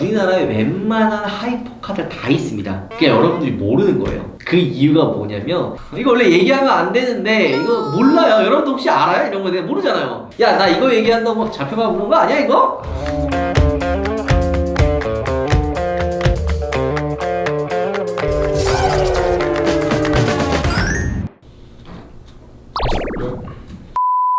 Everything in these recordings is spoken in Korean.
우리나라에 웬만한 하이퍼카들 다 있습니다. 그게 여러분들이 모르는 거예요. 그 이유가 뭐냐면 이거 원래 얘기하면 안 되는데 이거 몰라요. 여러분들 혹시 알아요? 이런 거 내가 모르잖아요. 야 나 이거 얘기한다고 막 잡혀가 보는 거 아니야 이거?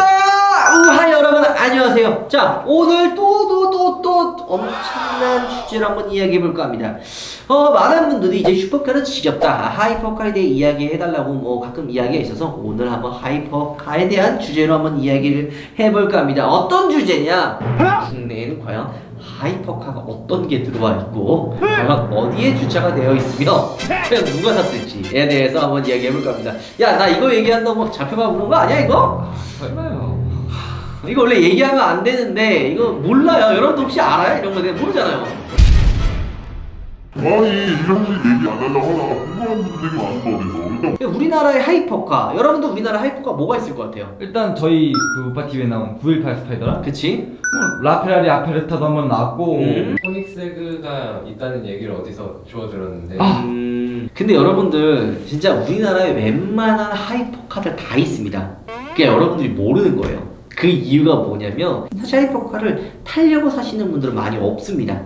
아, 우하 여러분 안녕하세요. 자 오늘 또 또 또 또 엄청난 주제를 한번 이야기해 볼까 합니다. 어 많은 분들이 이제 슈퍼카는 지겹다 하이퍼카에 대해 이야기해 달라고 뭐 가끔 이야기가 있어서 오늘 한번 하이퍼카에 대한 주제로 한번 이야기를 해 볼까 합니다. 어떤 주제냐? 국내에는 과연 하이퍼카가 어떤 게 들어와 있고 과연 어디에 주차가 되어 있으며 과연 누가 샀을지에 대해서 한번 이야기해 볼까 합니다. 야 나 이거 얘기한다고 막 잡혀가 보는 거 아니야 이거? 설마요. 이거 원래 얘기하면 안 되는데 이거 몰라요. 여러분들 혹시 알아요? 이런 거 내가 모르잖아요. 아니 이런 식 얘기 안 하려고 하다가 궁금한 분들 되게 많은 거 그래서 일단 근데 우리나라의 하이퍼카 여러분들 우리나라 하이퍼카 뭐가 있을 것 같아요? 일단 저희 그 우파 TV에 나온 918 스파이더라. 그치? 뭐 라페라리 아페르타도 한번 나왔고. 음. 코닉스가 있다는 얘기를 어디서 주워 들었는데 아. 음, 근데 여러분들 진짜 우리나라에 웬만한 하이퍼카들 다 있습니다. 그게 여러분들이 모르는 거예요. 그 이유가 뭐냐면 사실 하이퍼카를 타려고 사시는 분들은 많이 없습니다.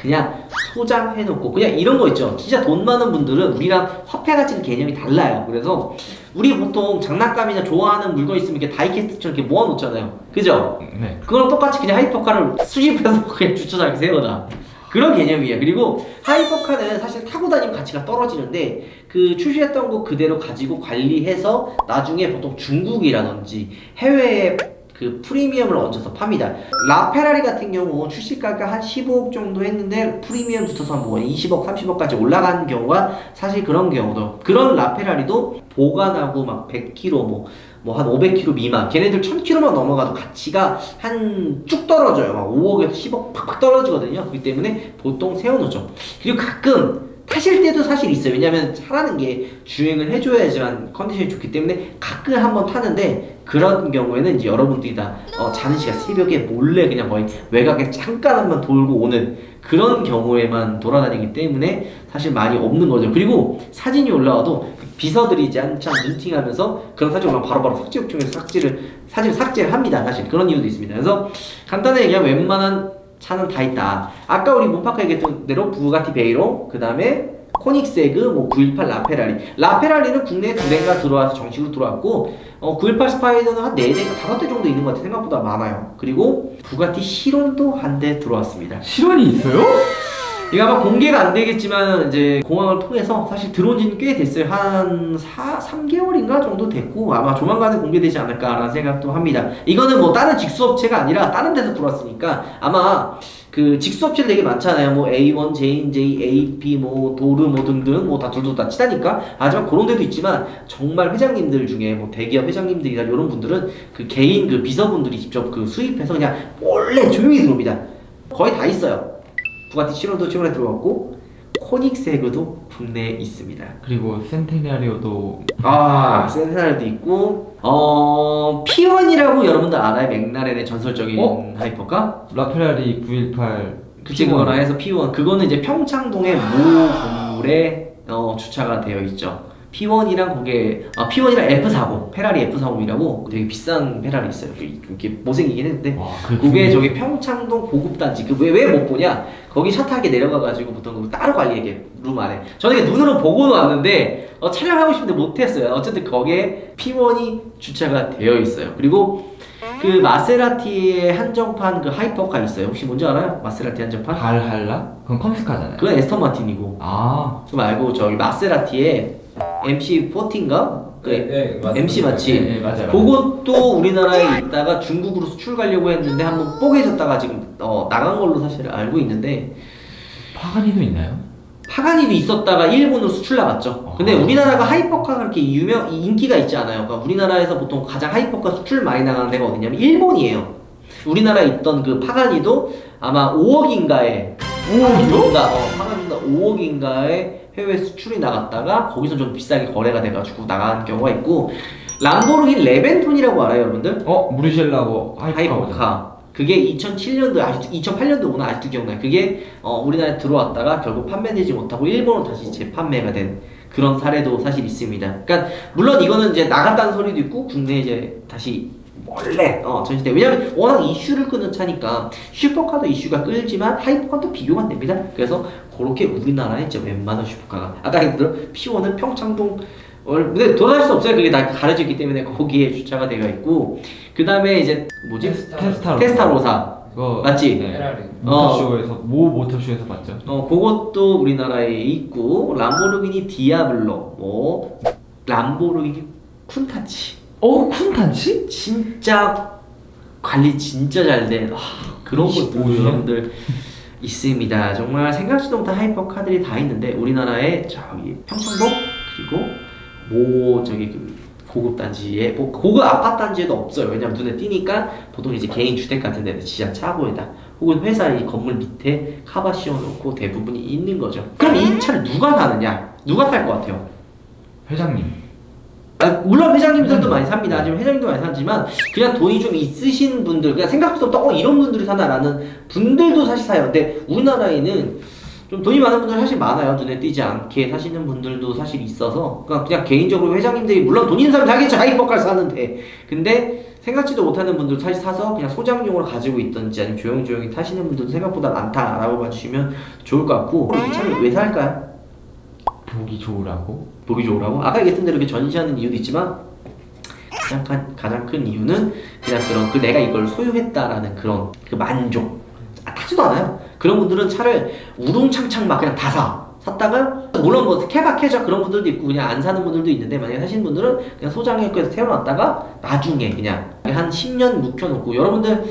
그냥 소장해놓고 그냥 이런 거 있죠. 진짜 돈 많은 분들은 우리랑 화폐 가치는 개념이 달라요. 그래서 우리 보통 장난감이나 좋아하는 물건 있으면 이렇게 다이캐스트처럼 이렇게 모아놓잖아요. 그죠? 네. 그거랑 똑같이 그냥 하이퍼카를 수집해서 그냥 주차장에 세워놔. 그런 개념이에요. 그리고 하이퍼카는 사실 타고 다니면 가치가 떨어지는데 그 출시했던 거 그대로 가지고 관리해서 나중에 보통 중국이라든지 해외에 그 프리미엄을 얹어서 팝니다. 라페라리 같은 경우 출시가가 한 15억 정도 했는데 프리미엄 붙어서 뭐 20억, 30억까지 올라간 경우가 사실 그런 경우도 그런 라페라리도 보관하고 막 100km 뭐뭐한 500km 미만. 걔네들 1000km만 넘어가도 가치가 한 쭉 떨어져요. 막 5억에서 10억 팍팍 떨어지거든요. 그렇기 때문에 보통 세워놓죠. 그리고 가끔 타실 때도 사실 있어요. 왜냐면 차라는 게 주행을 해줘야지만 컨디션이 좋기 때문에 가끔 한번 타는데 그런 경우에는 이제 여러분들이 다 어, 자는 시간 새벽에 몰래 그냥 거의 외곽에 잠깐 한번 돌고 오는 그런 경우에만 돌아다니기 때문에 사실 많이 없는 거죠. 그리고 사진이 올라와도 비서들이 이제 한참 눈팅하면서 그런 사진 올라오면 바로바로 삭제 요청해서 삭제를 사진 삭제를 합니다. 사실 그런 이유도 있습니다. 그래서 간단하게 얘기하면 웬만한 차는 다 있다. 아까 우리 문파카 얘기했던 대로 부가티 베이로 그 다음에 코닉세그 뭐 918 라페라리. 라페라리는 국내에 두 대가 들어와서 정식으로 들어왔고 어, 918 스파이더는 한 4대, 5대 정도 있는 것 같아요 생각보다 많아요. 그리고 부가티 시론도 한 대 들어왔습니다. 실온이 있어요? 이거 아마 공개가 안 되겠지만 이제 공항을 통해서 사실 지는 꽤 됐어요. 한 4, 3개월인가 정도 됐고 아마 조만간에 공개되지 않을까라는 생각도 합니다. 이거는 뭐 다른 직수업체가 아니라 다른 데서 들어왔으니까 아마 그 직수업체들 되게 많잖아요. 뭐 A1, J&J, AP, 뭐 도르 뭐 등등 뭐 다 둘도 다 치다니까. 하지만 그런 데도 있지만 정말 회장님들 중에 뭐 대기업 회장님들이나 이런 분들은 그 개인 그 비서분들이 직접 그 수입해서 그냥 몰래 조용히 들어옵니다. 거의 다 있어요. 부가티 치론도 최근에 들어왔고 코닉세그도 국내에 있습니다. 그리고 센테니아리오도 아 센사일도 있고 어 P1이라고 여러분들 알아요? 맥라렌의 전설적인 어? 하이퍼카? 라페라리 918 그치 그거라 해서 P1 그거는 이제 평창동의 모 건물에 어, 주차가 되어 있죠. P1이랑 거기에 아, P1이랑 F40 페라리 F40이라고 되게 비싼 페라리 있어요. 좀 이렇게 못생기긴 했는데 와, 그 그게 저기 평창동 고급 단지 그왜왜 못 보냐 거기 차 타게 내려가가지고 보통 그거 따로 관리하게 룸 안에 저는 이게 눈으로 보고는 왔는데 어, 촬영하고 싶은데 못했어요 어쨌든 거기에 P1이 주차가 되어 있어요 그리고 그 마세라티의 한정판 그 하이퍼카 있어요 혹시 뭔지 알아요? 마세라티 한정판? 발할라? 그건 컴스카잖아요. 그건 에스턴 마틴이고 아, 그 말고 저기 마세라티의 MC40인가? 그 네, 맞습니다. MC 맞지? 네, 네, 맞아요. 그것도 우리나라에 있다가 중국으로 수출 가려고 했는데 한번 뽀개졌다가 지금 어, 나간 걸로 사실 알고 있는데 파가니도 있나요? 파가니도 있었다가 일본으로 수출 나갔죠. 근데 아. 우리나라가 하이퍼카가 그렇게 유명 인기가 있지 않아요. 그러니까 우리나라에서 보통 가장 하이퍼카 수출 많이 나가는 데가 어디냐면 일본이에요. 우리나라에 있던 그 파가니도 아마 5억인가에 5억이요? 어, 파가니가 5억인가에 해외 수출이 나갔다가 거기서 좀 비싸게 거래가 돼가지고 나간 경우가 있고 람보르기니 레벤톤이라고 알아요, 여러분들? 어, 무르실라고 하이퍼. 하이퍼카. 그게 2007년도 아직도 2008년도 오나 아직도 기억나요. 그게 어, 우리나라에 들어왔다가 결국 판매되지 못하고 일본으로 다시 재판매가 된 그런 사례도 사실 있습니다. 그러니까 물론 이거는 이제 나갔다는 소리도 있고 국내에 이제 다시 원래 어 전시돼 왜냐면 워낙 이슈를 끄는 차니까 슈퍼카도 이슈가 끌지만 하이퍼카도 비교가 안 됩니다. 그래서 그렇게 우리나라에 이제 웬만한 슈퍼카가 아까 얘기했던 P1은 평창동 월- 근데 돌아갈 수 없어요. 그게 다 가려져 있기 때문에 거기에 주차가 되어 있고 그 다음에 이제 뭐지 테스타로. 테스타 로사 그거 맞지? 네. 페라리. 모터쇼에서 모 모터쇼에서 봤죠. 어 그것도 우리나라에 있고 람보르기니 디아블로 뭐 람보르기니 쿤타치 어 쿤탄치? 진짜 관리 진짜 잘된 아, 그런 것도 뭐예요? 여러분들 있습니다. 정말 생각지도 못한 하이퍼 카들이 다 있는데 우리나라에 저기 평창동 그리고 모 저기 그 고급 단지에 뭐 고급 아파트 단지에도 없어요. 왜냐면 눈에 띄니까 보통 이제 개인 주택 같은 데는 지하 차고에다 혹은 회사 이 건물 밑에 카바 씌워놓고 대부분이 있는 거죠. 그럼 이 차를 누가 사느냐? 누가 탈것 같아요? 회장님. 아, 물론 회장님들도 음. 많이 삽니다. 하지만 회장님도 많이 사지만 그냥 돈이 좀 있으신 분들, 그냥 생각보다 어 이런 분들이 사나라는 분들도 사실 사요. 근데 우리나라에는 좀 돈이 많은 분들 사실 많아요. 눈에 띄지 않게 사시는 분들도 사실 있어서 그냥, 그냥 개인적으로 회장님들이 물론 돈 있는 사람 자기 하이퍼카를 사는데 근데 생각지도 못하는 분들 사실 사서 그냥 소장용으로 가지고 있던지 아니면 조용조용히 타시는 분들도 생각보다 많다라고 봐주시면 좋을 것 같고 이 차를 왜 살까요? 보기 좋으라고. 보기 좋으라고? 아까 얘기했던 대로 전시하는 이유도 있지만 가장 큰, 가장 큰 이유는 그냥 그런 그 내가 이걸 소유했다라는 그런 그 만족. 아, 타지도 않아요. 그런 분들은 차를 우롱창창 막 그냥 다 사. 샀다가 물론 뭐 케바케자 그런 분들도 있고 그냥 안 사는 분들도 있는데 만약에 사시는 분들은 그냥 소장해서 태워놨다가 나중에 그냥 한 10년 묵혀놓고 여러분들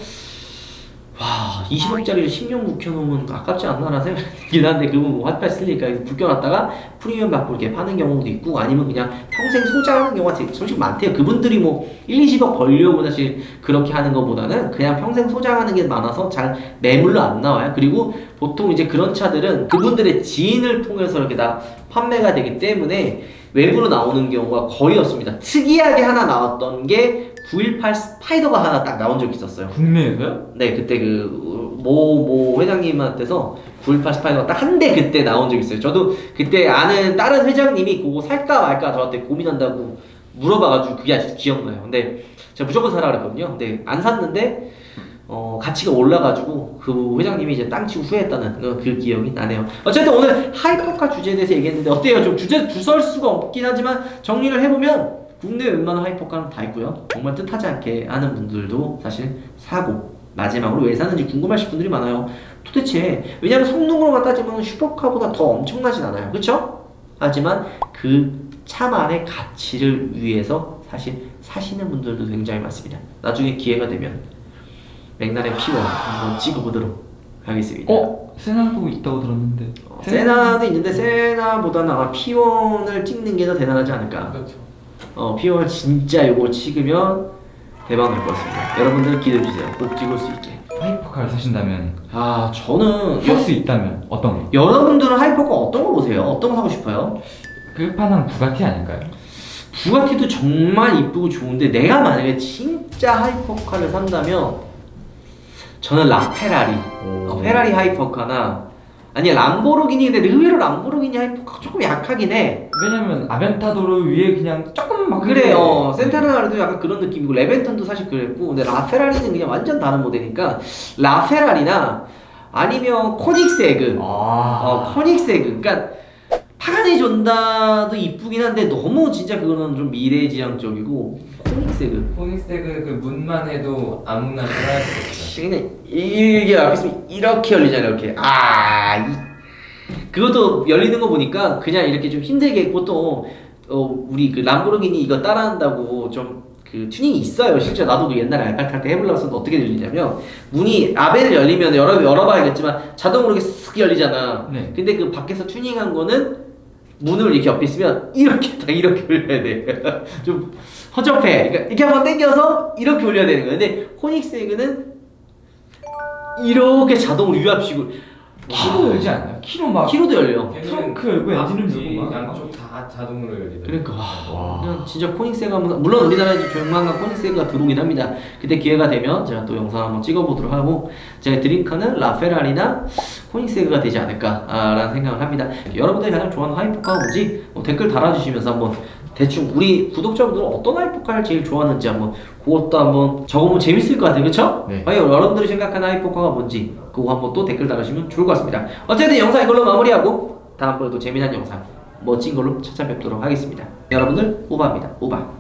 와 20억짜리를 10년 묵혀놓으면 아깝지 않나라는 생각이 들긴 한데 그분 뭐 핫팔 쓸리니까 묵혀놨다가 프리미엄 받고 이렇게 파는 경우도 있고 아니면 그냥 평생 소장하는 경우가 솔직히 많대요. 그분들이 뭐 1, 20억 벌려고 사실 그렇게 하는 것보다는 그냥 평생 소장하는 게 많아서 잘 매물로 안 나와요. 그리고 보통 이제 그런 차들은 그분들의 지인을 통해서 이렇게 다 판매가 되기 때문에 외부로 나오는 경우가 거의 없습니다. 특이하게 하나 나왔던 게 918 스파이더가 하나 딱 나온 적이 있었어요 국내에서요? 네, 그때 그 모 모 회장님한테서 918 스파이더가 딱 한 대 그때 나온 적 있어요. 저도 그때 아는 다른 회장님이 그거 살까 말까 저한테 고민한다고 물어봐가지고 그게 아직도 기억나요. 근데 제가 무조건 사라 그랬거든요. 근데 안 샀는데 어 가치가 올라가지고 그 회장님이 이제 땅 치고 후회했다는 그, 그 기억이 나네요. 어쨌든 오늘 하이퍼카 주제에 대해서 얘기했는데 어때요? 좀 주제 주설 수가 없긴 하지만 정리를 해보면 국내 웬만한 하이퍼카는 다 있고요. 정말 뜻하지 않게 하는 분들도 사실 사고 마지막으로 왜 사는지 궁금하실 분들이 많아요. 도대체 왜냐하면 성능으로만 따지면 슈퍼카보다 더 엄청나진 않아요. 그렇죠? 하지만 그 차만의 가치를 위해서 사실 사시는 분들도 굉장히 많습니다. 나중에 기회가 되면 맥날의 P1 한번 찍어보도록 하겠습니다. 어 세나도 있다고 들었는데. 어, 세나도 있는데 세나보다는 아마 P1을 찍는 게 더 대단하지 않을까. 그렇죠. 어, P1 진짜 요거 찍으면 대박 날 것 같습니다. 여러분들 기대해 주세요. 꼭 찍을 수 있게. 하이퍼카를 사신다면 아, 저는 살 수 있다면 어떤 거? 여러분들은 하이퍼카 어떤 거 보세요? 어떤 거 사고 싶어요? 끝판왕 부가티 아닐까요? 부가티도 정말 이쁘고 좋은데 내가 만약에 진짜 하이퍼카를 산다면 저는 라페라리 어, 페라리 하이퍼카나 아니 람보르기니 근데 의외로 람보르기니 하이퍼카 조금 약하긴 해 왜냐면 아벤타도를 위에 그냥 조금 막 그래요 센타나르도 약간 그런 느낌이고 레벤턴도 사실 그랬고 근데 라페라리는 그냥 완전 다른 모델이니까 라페라리나 아니면 코닉세그 아. 어, 코닉세그. 그러니까 존다도 이쁘긴 한데 너무 진짜 그거는 좀 미래지향적이고 코닉세그. 포닉스텍은 그 문만 해도 아무나 따라할 수 있어요. 그냥 이게 앞에 있으면 이렇게 열리잖아요. 이렇게 아 이, 그것도 열리는 거 보니까 그냥 이렇게 좀 힘들게 보통 어, 우리 그 람보르기니 이거 따라한다고 좀 그 튜닝이 있어요. 실제 나도 그 옛날에 알파 탈때 해보려고 했는데 어떻게 열리냐면 문이 라벨을 열리면 열어 열어봐야겠지만 자동으로 이렇게 쓱 열리잖아. 네. 근데 그 밖에서 튜닝한 거는 문을 이렇게 옆에 있으면 이렇게 딱 이렇게 올려야 돼. 좀 허접해. 그러니까 이렇게 한번 당겨서 이렇게 올려야 되는 거야. 근데 호닉스 에그는 이렇게 자동으로 유압식으로 키로 열지 않나요? 키로 막 키로도 열려. 트렁크 열고 엔진을 열고 막. 양쪽 다 자동으로 열리더라고요. 그러니까 와. 그냥 진짜 코닉스가 한번 물론 우리나라에 조만간 코닉스가 들어오긴 합니다. 그때 기회가 되면 제가 또 영상 한번 찍어보도록 하고 제가 드림카는 라페라리나 코닉스가 되지 않을까라는 생각을 합니다. 여러분들이 가장 좋아하는 하이퍼카가 뭔지 뭐 댓글 달아주시면서 한번 대충 우리 구독자분들은 어떤 하이퍼카를 제일 좋아하는지 한번 그것도 한번 적어보면 재밌을 것 같아요. 그쵸? 네. 과연 여러분들이 생각하는 하이퍼카가 뭔지 그거 한번 또 댓글 달아주시면 좋을 것 같습니다. 어쨌든 영상 이걸로 마무리하고 다음번에 또 재미난 영상 멋진 걸로 찾아뵙도록 하겠습니다. 여러분들 오바입니다. 오바.